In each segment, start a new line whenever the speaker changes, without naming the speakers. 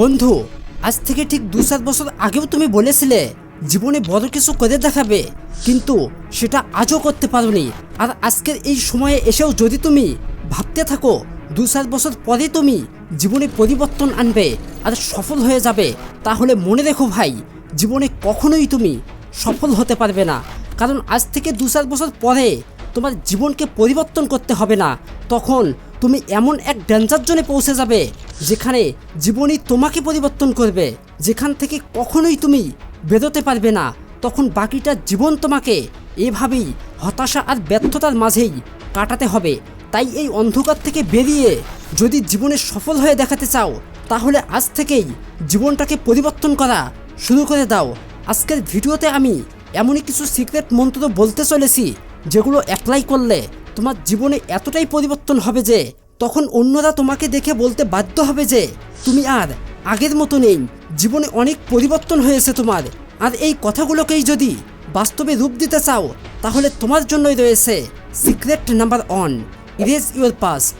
বন্ধু, আজ থেকে ঠিক দু চার বছর আগেও তুমি বলেছিলে, জীবনে বড় কিছু করে দেখাবে, কিন্তু সেটা আজও করতে পারোনি। আর আজকের এই সময়ে এসেও যদি তুমি ভাবতে থাকো, দু চার বছর পরে তুমি জীবনে পরিবর্তন আনবে আর সফল হয়ে যাবে, তাহলে মনে রেখো ভাই, জীবনে কখনোই তুমি সফল হতে পারবে না। কারণ আজ থেকে দু চার বছর পরে তোমার জীবনকে পরিবর্তন করতে হবে না। তখন তুমি এমন এক ডেঞ্জার জোনে পৌঁছে যাবে, যেখানে জীবনই তোমাকে পরিবর্তন করবে। যেখান থেকে কখনোই তুমি বেরোতে পারবে না। তখন বাকিটা জীবন তোমাকে এভাবেই হতাশা আর ব্যর্থতার মাঝেই কাটাতে হবে। তাই এই অন্ধকার থেকে বেরিয়ে যদি জীবনে সফল হয়ে দেখাতে চাও, তাহলে আজ থেকেই জীবনটাকে পরিবর্তন করা শুরু করে দাও। আজকের ভিডিওতে আমি এমনই কিছু সিক্রেট মন্ত্র বলতে চলেছি, যেগুলো অ্যাপ্লাই করলে তোমার জীবনে এতটাই পরিবর্তন হবে যে, তখন অন্যরা তোমাকে দেখে বলতে বাধ্য হবে যে, তুমি আর আগের মতো নেই। জীবনে অনেক পরিবর্তন হয়েছে তোমার। আর এই কথাগুলোকেই যদি বাস্তবে রূপ দিতে চাও, তাহলে তোমার জন্যই রয়েছে secret number one, erase your past.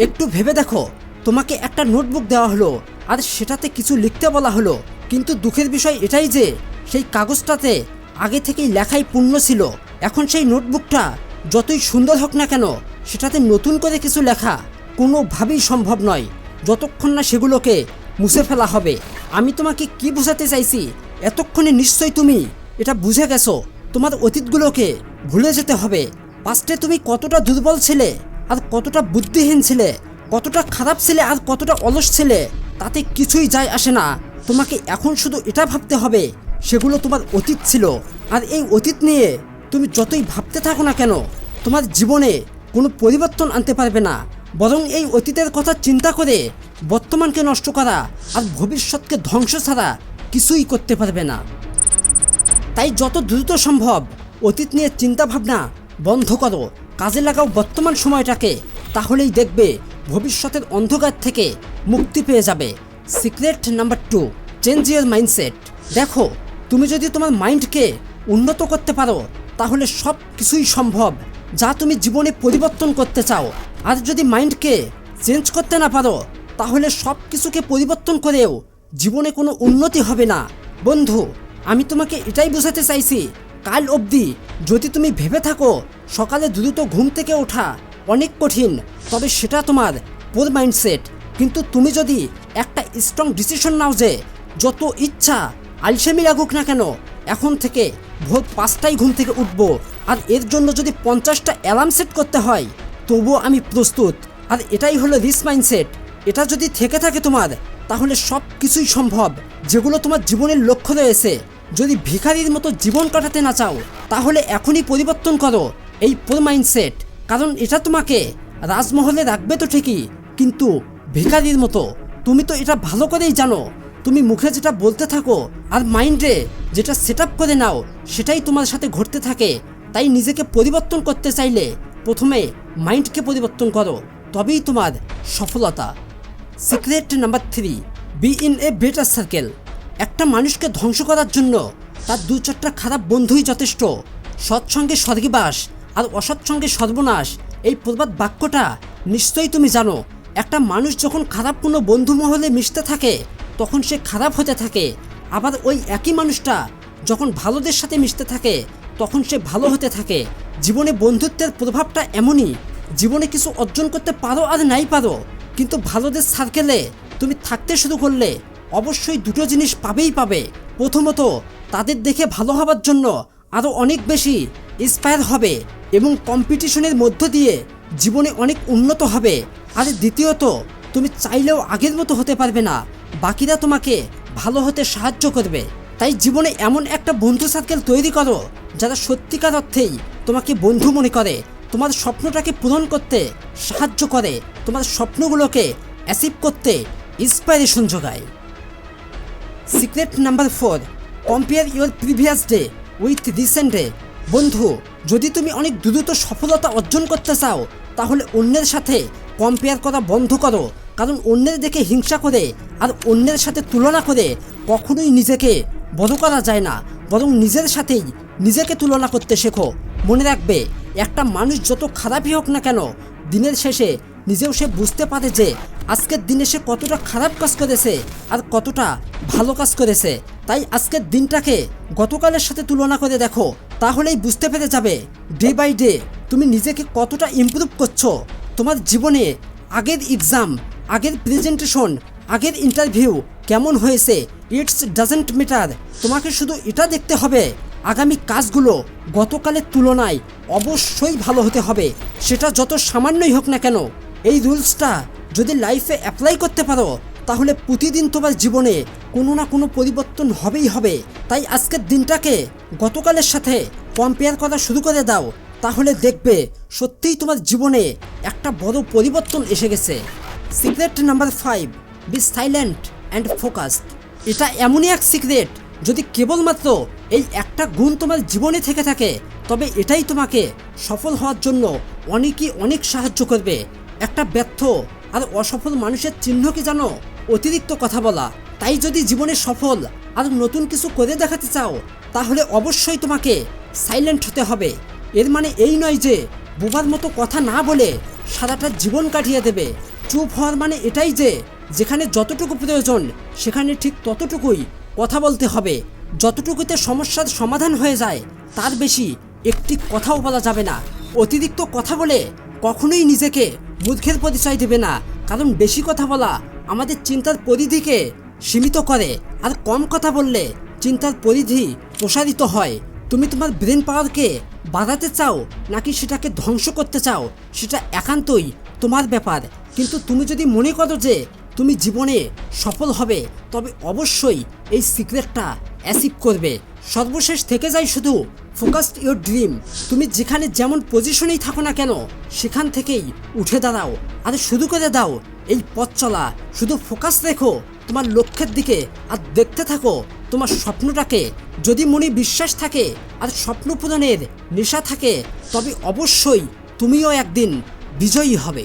একটু ভেবে দেখো, তোমাকে একটা নোটবুক দেওয়া হলো, আর সেটাতে কিছু লিখতে বলা হলো। কিন্তু দুঃখের বিষয় এটাই যে, সেই কাগজটাতে আগে থেকেই লেখাই পূর্ণ ছিল। এখন সেই নোটবুকটা যতই সুন্দর হোক না কেন, সেটাতে নতুন করে কিছু লেখা কোনোভাবেই সম্ভব নয়। যতক্ষণ না সেগুলোকে মুছে ফেলা হবে। আমি তোমাকে কি বোঝাতে চাইছি? এতক্ষণে নিশ্চয়ই তুমি এটা বুঝে গেছো। তোমার অতীতগুলোকে ভুলে যেতে হবে। পাস্টে তুমি কতটা দুর্বল ছিলে আর কতটা বুদ্ধিহীন ছিলে, কতটা খারাপ ছিলে আর কতটা অলস ছিলে, তাতে কিছুই যায় আসে না। তোমাকে এখন শুধু এটা ভাবতে হবে, সেগুলো তোমার অতীত ছিল। আর এই অতীত নিয়ে তুমি যতই ভাবতে থাকো না কেন, তোমার জীবনে কোনো পরিবর্তন আনতে পারবে না। বরং এই অতীতের কথা চিন্তা করে বর্তমানকে নষ্ট করা আর ভবিষ্যৎকে ধ্বংস ছাড়া কিছুই করতে পারবে না। তাই যত দ্রুত সম্ভব অতীত নিয়ে চিন্তা ভাবনা বন্ধ করো। কাজে লাগাও বর্তমান সময়টাকে, তাহলেই দেখবে ভবিষ্যতের অন্ধকার থেকে মুক্তি পেয়ে যাবে। Secret number two, change your mindset. দেখো, তুমি যদি তোমার মাইন্ডকে উন্নত করতে পারো তাহলে সব কিছুই সম্ভব। যা তুমি জীবনে পরিবর্তন করতে চাও। আর যদি মাইন্ডকে চেঞ্জ করতে না পারো, তাহলে সব কিছুকে পরিবর্তন করেও জীবনে কোনো উন্নতি হবে না। বন্ধু, আমি তোমাকে এটাই বোঝাতে চাইছি, কাল অবধি যদি তুমি ভেবে থাকো, সকালে দ্রুত ঘুম থেকে ওঠা অনেক কঠিন, তবে সেটা তোমার পোর মাইন্ডসেট কিন্তু তুমি যদি একটা স্ট্রং ডিসিশন নাও যে, যত ইচ্ছা আলসেমি লাগুক না কেন, এখন থেকে ভোর পাঁচটায় ঘুম থেকে উঠবো। আর এর জন্য যদি পঞ্চাশটা অ্যালার্ম সেট করতে হয়, তবুও আমি প্রস্তুত। আর এটাই হলো রিস মাইন্ডসেট এটা যদি থেকে থাকে তোমার, তাহলে সব কিছুই সম্ভব। যেগুলো তোমার জীবনের লক্ষ্য রয়েছে। যদি ভিখারির মতো জীবন কাটাতে না চাও, তাহলে এখনই পরিবর্তন করো। এই পোর মাইন্ডসেট কারণ এটা তোমাকে রাজমহলে রাখবে তো ঠিকই, কিন্তু ভিখারির মতো। তুমি তো এটা ভালো করেই জানো। তুমি মুখে যেটা বলতে থাকো আর মাইন্ডে যেটা সেট করে নাও, সেটাই তোমার সাথে ঘটতে থাকে। তাই নিজেকে পরিবর্তন করতে চাইলে প্রথমে মাইন্ডকে পরিবর্তন করো, তবেই তোমার সফলতা। Secret number three be in a better circle একটা মানুষকে ধ্বংস করার জন্য তার দু চারটা খারাপ বন্ধুই যথেষ্ট। সৎসঙ্গে স্বর্গীবাস আর অসৎসঙ্গে সর্বনাশ, এই প্রবাদ বাক্যটা নিশ্চয়ই তুমি জানো। একটা মানুষ যখন খারাপ কোনো বন্ধু মহলে মিশতে থাকে তখন সে খারাপ হতে থাকে। আবার ওই একই মানুষটা যখন ভালোদের সাথে মিশতে থাকে, তখন সে ভালো হতে থাকে। জীবনে বন্ধুত্বের প্রভাবটা এমনই। জীবনে কিছু অর্জন করতে পারো আর নাই পারো, কিন্তু ভালোদের সার্কেলে তুমি থাকতে শুরু করলে অবশ্যই দুটো জিনিস পাবেই পাবে। প্রথমত, তাদের দেখে ভালো হবার জন্য আরও অনেক বেশি ইন্সপায়ার হবে এবং কম্পিটিশনের মধ্য দিয়ে জীবনে অনেক উন্নত হবে। আর দ্বিতীয়ত, তুমি চাইলেও আগের মতো হতে পারবে না। বাকিরা তোমাকে ভালো হতে সাহায্য করবে। তাই জীবনে এমন একটা বন্ধু সার্কেল তৈরি করো, যারা সত্যিকার অর্থেই তোমাকে বন্ধু মনে করে। তোমার স্বপ্নটাকে পূরণ করতে সাহায্য করে, তোমার স্বপ্নগুলোকে অ্যাচিভ করতে ইন্সপাইরেশন যোগায়। Secret number four compare your previous day with recent day বন্ধু, যদি তুমি অনেক দ্রুত সফলতা অর্জন করতে চাও, তাহলে অন্যের সাথে কম্পেয়ার করা বন্ধ করো। কারণ অন্যের দেখে হিংসা করে আর অন্যের সাথে তুলনা করে কখনোই নিজেকে বড় করা যায় না। বরং নিজের সাথেই নিজেকে তুলনা করতে শেখো। মনে রাখবে, একটা মানুষ যত খারাপই হোক না কেন, দিনের শেষে নিজেও সে বুঝতে পারে যে আজকের দিনে সে কতটা খারাপ কাজ করেছে আর কতটা ভালো কাজ করেছে। তাই আজকের দিনটাকে গতকালের সাথে তুলনা করে দেখো। তাহলেই বুঝতে পেরে যাবে ডে বাই ডে তুমি নিজেকে কতটা ইমপ্রুভ করছ। তোমার জীবনে আগের এক্সাম আগের প্রেজেন্টেশন আগের ইন্টারভিউ কেমন হয়েছে ইটস ডাজেন্ট ম্যাটার তোমাকে শুধু এটা দেখতে হবে, আগামী কাজগুলো গতকালের তুলনায় অবশ্যই ভালো হতে হবে, সেটা যত সামান্যই হোক না কেন। এই রুলসটা যদি লাইফে অ্যাপ্লাই করতে পারো তাহলে প্রতিদিন তোমার জীবনে কোনো না কোনো পরিবর্তন হবেই হবে। তাই আজকের দিনটাকে গতকালের সাথে কম্পেয়ার করা শুরু করে দাও। তাহলে দেখবে সত্যিই তোমার জীবনে একটা বড় পরিবর্তন এসে গেছে। Secret number five be silent and focused এটা এমনই এক সিক্রেট যদি কেবলমাত্র এই একটা গুণ তোমার জীবনে থেকে থাকে, তবে এটাই তোমাকে সফল হওয়ার জন্য অনেকই অনেক সাহায্য করবে। একটা ব্যর্থ আর অসফল মানুষের চিহ্ন কি জানো? অতিরিক্ত কথা বলা। তাই যদি জীবনে সফল আর নতুন কিছু করে দেখাতে চাও, তাহলে অবশ্যই তোমাকে সাইলেন্ট হতে হবে। এর মানে এই নয় যে, বোবার মতো কথা না বলে সারাটা জীবন কাটিয়ে দেবে। চুপ হওয়ার মানে এটাই যে, যেখানে যতটুকু প্রয়োজন, সেখানে ঠিক ততটুকুই কথা বলতে হবে। যতটুকুতে সমস্যার সমাধান হয়ে যায়, তার বেশি একটি কথাও বলা যাবে না। অতিরিক্ত কথা বলে কখনোই নিজেকে মূর্খের পরিচয় দেবে না। কারণ বেশি কথা বলা আমাদের চিন্তার পরিধিকে সীমিত করে, আর কম কথা বললে চিন্তার পরিধি প্রসারিত হয়। তুমি তোমার ব্রেন পাওয়ারকে বাড়াতে চাও, নাকি সেটাকে ধ্বংস করতে চাও, সেটা একান্তই তোমার ব্যাপার। কিন্তু তুমি যদি মনে করো যে তুমি জীবনে সফল হবে, তবে অবশ্যই এই সিক্রেটটা অ্যাচিভ করবে। সর্বশেষ থেকে যায় শুধু। ফোকাসড ইউর ড্রিম তুমি যেখানে যেমন পজিশনেই থাকো না কেন, সেখান থেকেই উঠে দাঁড়াও। আর শুরু করে দাও, এই পথ চলা। শুধু ফোকাস রেখো, তোমার লক্ষ্যের দিকে। আর দেখতে থাকো, তোমার স্বপ্নটাকে। যদি মনে বিশ্বাস থাকে, আর স্বপ্ন পূরণের নেশা থাকে, তবে অবশ্যই তুমিও একদিন বিজয়ী হবে।